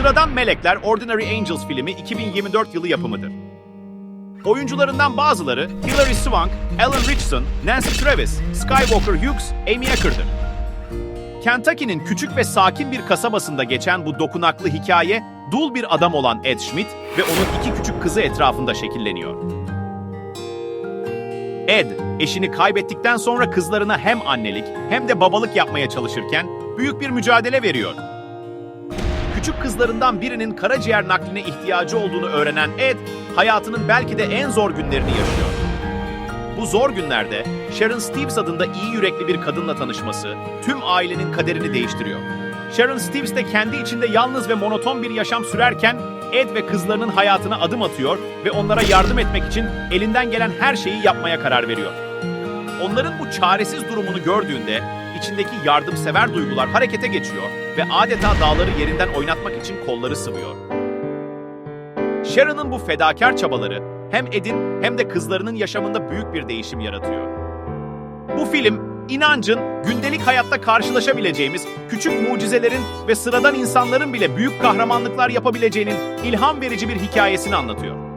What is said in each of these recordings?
Sıradan Melekler Ordinary Angels filmi 2024 yılı yapımıdır. Oyuncularından bazıları Hilary Swank, Alan Richardson, Nancy Travis, Skywalker Hughes, Amy Acker'dır. Kentucky'nin küçük ve sakin bir kasabasında geçen bu dokunaklı hikaye, dul bir adam olan Ed Schmidt ve onun iki küçük kızı etrafında şekilleniyor. Ed, eşini kaybettikten sonra kızlarına hem annelik hem de babalık yapmaya çalışırken büyük bir mücadele veriyor. Küçük kızlarından birinin karaciğer nakline ihtiyacı olduğunu öğrenen Ed, hayatının belki de en zor günlerini yaşıyor. Bu zor günlerde Sharon Stevens adında iyi yürekli bir kadınla tanışması tüm ailenin kaderini değiştiriyor. Sharon Stevens de kendi içinde yalnız ve monoton bir yaşam sürerken Ed ve kızlarının hayatına adım atıyor ve onlara yardım etmek için elinden gelen her şeyi yapmaya karar veriyor. Onların bu çaresiz durumunu gördüğünde içindeki yardımsever duygular harekete geçiyor ve adeta dağları yerinden oynatmak için kolları sıvıyor. Sharon'ın bu fedakar çabaları hem Ed'in hem de kızlarının yaşamında büyük bir değişim yaratıyor. Bu film, inancın gündelik hayatta karşılaşabileceğimiz küçük mucizelerin ve sıradan insanların bile büyük kahramanlıklar yapabileceğinin ilham verici bir hikayesini anlatıyor.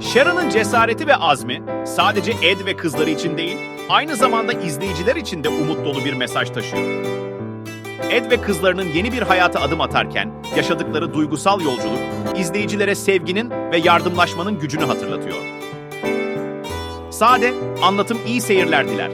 Sharon'ın cesareti ve azmi sadece Ed ve kızları için değil, aynı zamanda izleyiciler için de umut dolu bir mesaj taşıyor. Ed ve kızlarının yeni bir hayata adım atarken yaşadıkları duygusal yolculuk izleyicilere sevginin ve yardımlaşmanın gücünü hatırlatıyor. Sade, anlatım iyi seyirler diler.